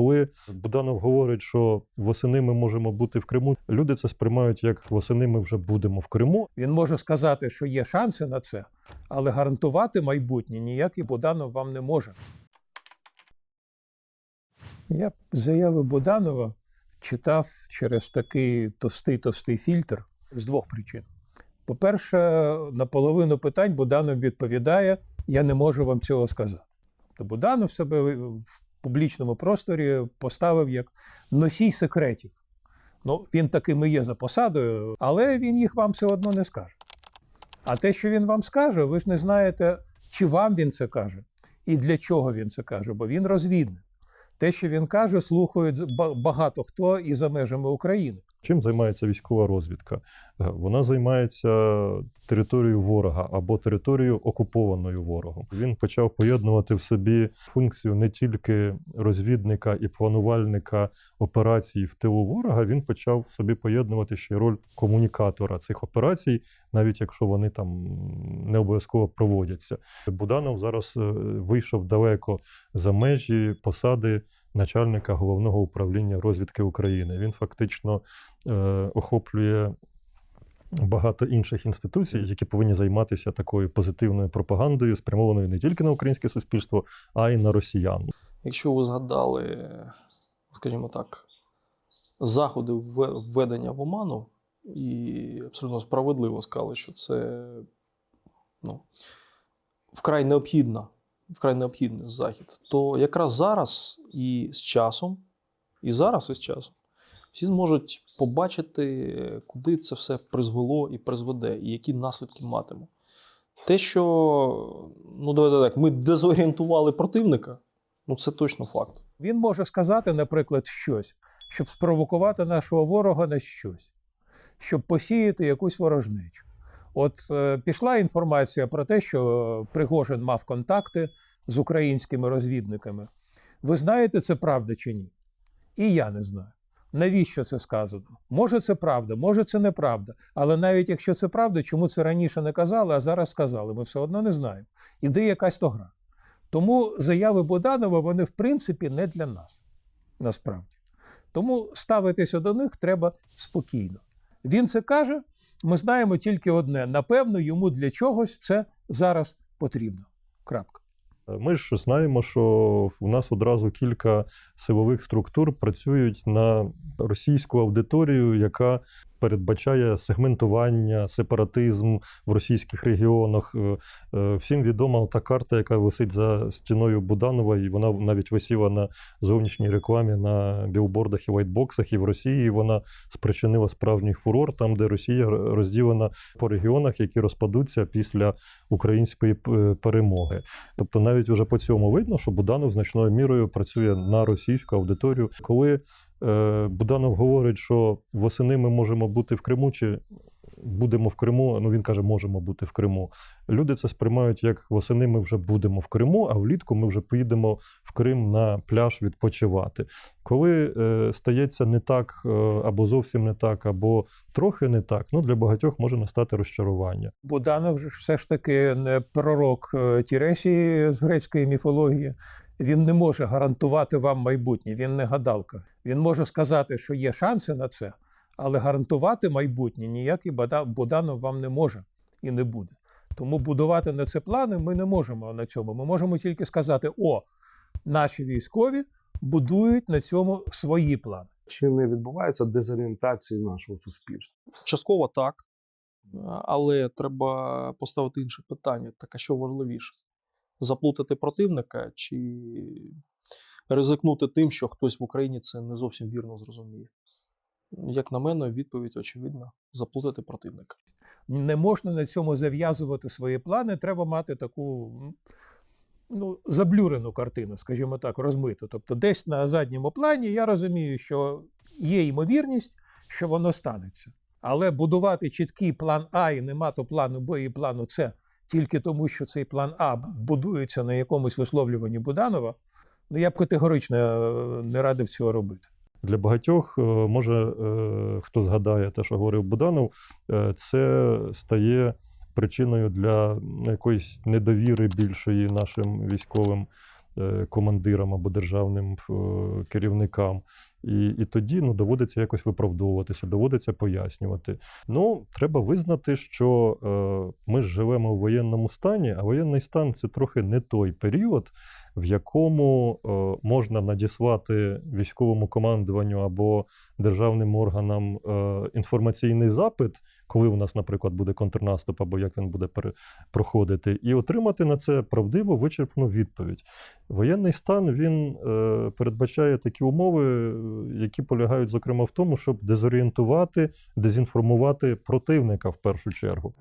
Коли Буданов говорить, що восени ми можемо бути в Криму, люди це сприймають як восени ми вже будемо в Криму. Він може сказати, що є шанси на це, але гарантувати майбутнє ніякий Буданов вам не може. Я заяви Буданова читав через такий товстий-товстий фільтр з двох причин. По-перше, на половину питань Буданов відповідає: я не можу вам цього сказати. Тобто Буданов себе публічному просторі поставив як носій секретів. Ну, він таким і є за посадою, але він їх вам все одно не скаже. А те, що він вам скаже, ви ж не знаєте, чи вам він це каже, і для чого він це каже, бо він розвідник. Те, що він каже, слухають багато хто і за межами України. Чим займається військова розвідка? Е, Вона займається територією ворога або територією окупованою ворогом. Він почав поєднувати в собі функцію не тільки розвідника і планувальника операцій в тилу ворога. Він почав собі поєднувати ще й роль комунікатора цих операцій, навіть якщо вони там не обов'язково проводяться. Буданов зараз е, вийшов далеко за межі посади начальника головного управління розвідки України. Він фактично е, охоплює багато інших інституцій, які повинні займатися такою позитивною пропагандою, спрямованою не тільки на українське суспільство, а й на росіян. Якщо ви згадали, скажімо так, заходи введення в оману, і абсолютно справедливо сказали, що це ну, вкрай необхідна, вкрай необхідний захід, то якраз зараз і з часом, і зараз і з часом, всі зможуть побачити, куди це все призвело і призведе, і які наслідки матиме. Те, що ну, давайте так, ми дезорієнтували противника, ну це точно факт. Він може сказати, наприклад, щось, щоб спровокувати нашого ворога на щось, щоб посіяти якусь ворожнечу. От е, пішла інформація про те, що Пригожин мав контакти з українськими розвідниками. Ви знаєте, це правда чи ні? І я не знаю. Навіщо це сказано? Може, це правда, може, це неправда. Але навіть якщо це правда, чому це раніше не казали, а зараз сказали, ми все одно не знаємо. Іде якась то гра. Тому заяви Буданова вони в принципі не для нас насправді. Тому ставитися до них треба спокійно. Він це каже, ми знаємо тільки одне: напевно, йому для чогось це зараз потрібно. Крапка. Ми ж знаємо, що у нас одразу кілька силових структур працюють на російську аудиторію, яка передбачає сегментування, сепаратизм в російських регіонах. Е, е, Всім відома та карта, яка висить за стіною Буданова, і вона навіть висіла на зовнішній рекламі на білбордах і вайтбоксах. І в Росії вона спричинила справжній фурор, там, де Росія розділена по регіонах, які розпадуться після української е, перемоги. Тобто, навіть вже по цьому видно, що Буданов значною мірою працює на російську аудиторію. Коли Буданов говорить, що восени ми можемо бути в Криму, чи будемо в Криму, ну він каже, можемо бути в Криму. Люди це сприймають як восени ми вже будемо в Криму, а влітку ми вже поїдемо в Крим на пляж відпочивати. Коли е, стається не так, е, або зовсім не так, або трохи не так, ну для багатьох може настати розчарування. Буданов ж все ж таки не пророк е, Тіресії з грецької міфології. Він не може гарантувати вам майбутнє, він не гадалка. Він може сказати, що є шанси на це, але гарантувати майбутнє ніякий Буданов вам не може і не буде. Тому будувати на це плани ми не можемо на цьому. Ми можемо тільки сказати: о, наші військові будують на цьому свої плани. Чи не відбувається дезорієнтація нашого суспільства? Частково так, але треба поставити інше питання: так а що важливіше? Заплутати противника чи ризикнути тим, що хтось в Україні це не зовсім вірно зрозуміє? Як на мене, відповідь очевидна: заплутати противника. Не можна на цьому зав'язувати свої плани. Треба мати таку ну, заблюрену картину, скажімо так, розмиту. Тобто, десь на задньому плані я розумію, що є ймовірність, що воно станеться. Але будувати чіткий план А і нема то плану Б і плану С тільки тому, що цей план А будується на якомусь висловлюванні Буданова, ну я б категорично е, не радив цього робити. Для багатьох, е, може, е, хто згадає те, що говорив Буданов, це стає причиною для якоїсь недовіри більшої нашим військовим командирам або державним е, керівникам. І, і тоді ну, доводиться якось виправдовуватися, доводиться пояснювати. Ну, треба визнати, що е, ми живемо в воєнному стані, а воєнний стан це трохи не той період, в якому е, можна надіслати військовому командуванню або державним органам е, інформаційний запит, коли у нас, наприклад, буде контрнаступ, або як він буде проходити, і отримати на це правдиву вичерпну відповідь. Воєнний стан він е, передбачає такі умови, які полягають, зокрема, в тому, щоб дезорієнтувати, дезінформувати противника в першу чергу.